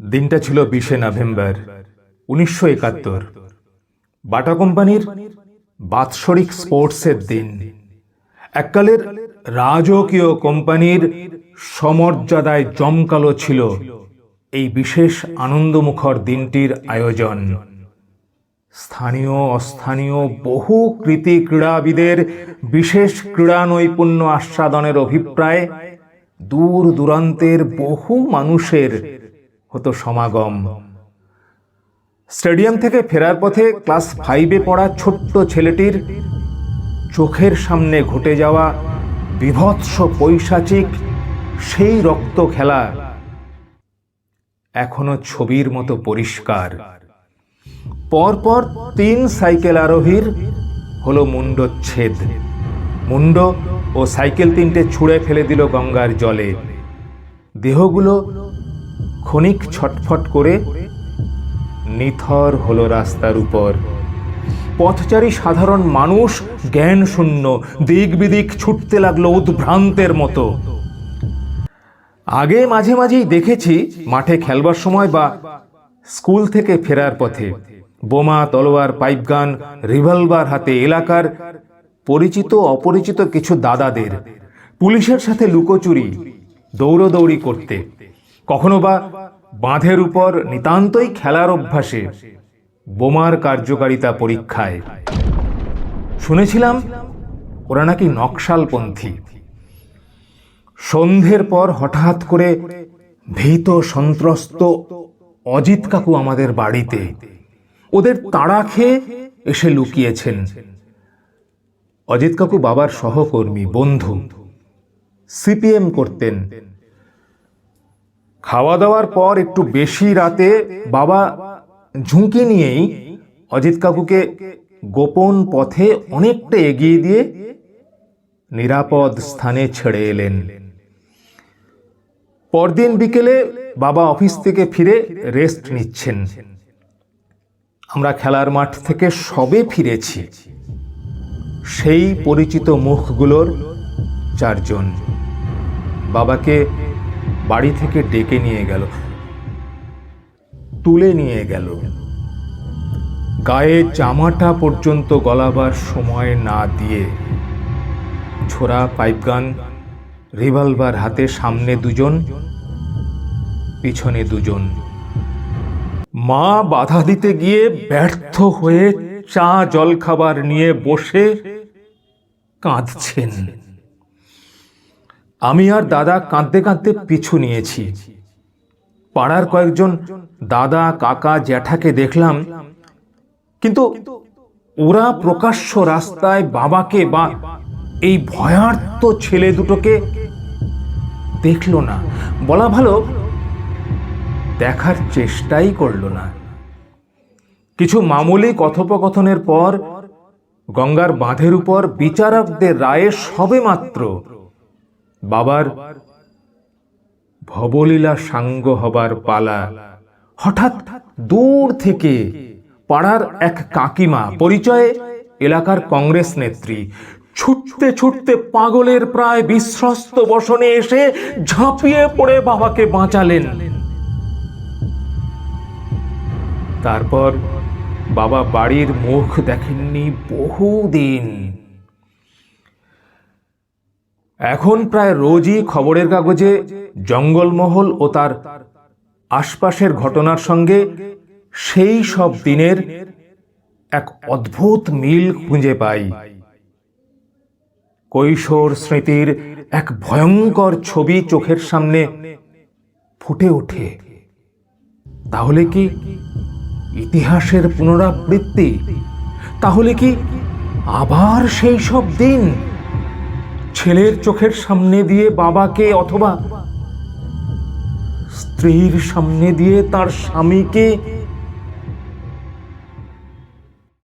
দিনটা ছিল বিশে নভেম্বর, উনিশশো একাত্তর। বাটা কোম্পানির বাৎসরিক স্পোর্টসের দিন। এককালের রাজকীয় কোম্পানির সমর্যাদায় জমকালো ছিল এই বিশেষ আনন্দমুখর দিনটির আয়োজন। স্থানীয়, অস্থানীয় বহু কৃতি ক্রীড়াবিদের বিশেষ ক্রীড়া নৈপুণ্য আস্বাদনের অভিপ্রায় দূর দূরান্তের বহু মানুষের হতো সমাগম। স্টেডিয়াম থেকে ফেরার পথে ক্লাস ফাইভে পড়া ছোট্ট ছেলেটির চোখের সামনে ঘটে যাওয়া বিভৎস পৈশাচিক সেই রক্ত খেলা এখনও ছবির মতো পরিষ্কার। পরপর তিন সাইকেল আরোহীর হলো মুন্ডচ্ছেদ মুন্ড ও সাইকেল তিনটে ছুঁড়ে ফেলে দিল গঙ্গার জলে। দেহগুলো ক্ষণিক ছটফট করে নিথর হলো রাস্তার উপর। পথচারী সাধারণ মানুষ জ্ঞান শূন্য দিক বিদিক ছুটতে লাগল উদ্ভ্রান্তের মতো। আগে মাঝে মাঝেই দেখেছি মাঠে খেলবার সময় বা স্কুল থেকে ফেরার পথে। বোমা, তলোয়ার, পাইপগান, রিভলভার হাতে এলাকার পরিচিত, অপরিচিত কিছু দাদাদের, পুলিশের সাথে লুকোচুরি, দৌড়দৌড়ি করতে। কখনো বা বাঁধের উপর নিতান্তই খেলার অভ্যাসে বোমার কার্যকারিতা পরীক্ষায়। শুনেছিলাম ওরা নাকি নকশালপন্থী। সন্ধ্যের পর হঠাৎ করে ভীত সন্ত্রস্ত অজিত কাকু আমাদের বাড়িতে। ওদের তাড়া খেয়ে এসে লুকিয়েছেন। অজিত কাকু বাবার সহকর্মী, বন্ধু। সিপিএম করতেন। খাওয়া দাওয়ার পর একটু বেশি রাতে বাবা ঝুঁকি নিয়েই অজিত কাকুকে গোপন পথে অনেকটা এগিয়ে দিয়ে নিরাপদ স্থানে ছেড়ে এলেন। পরদিন বিকেলে বাবা অফিস থেকে ফিরে রেস্ট নিচ্ছেন। আমরা খেলার মাঠ থেকে সবে ফিরেছি। সেই পরিচিত মুখগুলোর চারজন। বাবাকে বাড়ি থেকে ডেকে নিয়ে গেল, তুলে নিয়ে গেল। গায়ে জামাটা পর্যন্ত গলাবার সময় না দিয়ে ছোড়া পাইপগান রিভলভার হাতে সামনে দুজন, পিছনে দুজন। মা বাধা দিতে গিয়ে ব্যর্থ হয়ে চা জলখাবার নিয়ে বসে কাঁদছেন। আমি আর দাদা কাঁদতে কাঁদতে পিছু নিয়েছি। পাড়ার কয়েকজন দাদা, কাকা, জ্যাঠাকে দেখলাম, কিন্তু ওরা প্রকাশ্য রাস্তায় বাবাকে বা এই ভয়ার্ত ছেলে দুটোকে দেখল না। বলা ভালো, দেখার চেষ্টাই করল না। কিছু মামুলি কথোপকথনের পর গঙ্গার বাঁধের উপর বিচারকদের রায়ে সবে মাত্র বাবার ভবলীলা সাঙ্গ হবার পালা। হঠাৎ দূর থেকে পাড়ার এক কাকিমা, পরিচয়ে এলাকার কংগ্রেস নেত্রী, ছুটতে ছুটতে পাগলের প্রায় বিশ্বস্ত বসনে এসে ঝাঁপিয়ে পড়ে বাবাকে বাঁচালেন। তারপর বাবা বাড়ির মুখ দেখেননি বহুদিন। এখন প্রায় রোজই খবরের কাগজে জঙ্গলমহল ও তার আশপাশের ঘটনার সঙ্গে সেই সব দিনের এক অদ্ভুত মিল খুঁজে পাই। কৈশোর স্মৃতির এক ভয়ঙ্কর ছবি চোখের সামনে ফুটে ওঠে। তাহলে কি ইতিহাসের পুনরাবৃত্তি? তাহলে কি আবার সেই সব দিন? ছেলের চোখের সামনে দিয়ে বাবাকে অথবা স্ত্রীর সামনে দিয়ে তার স্বামীকে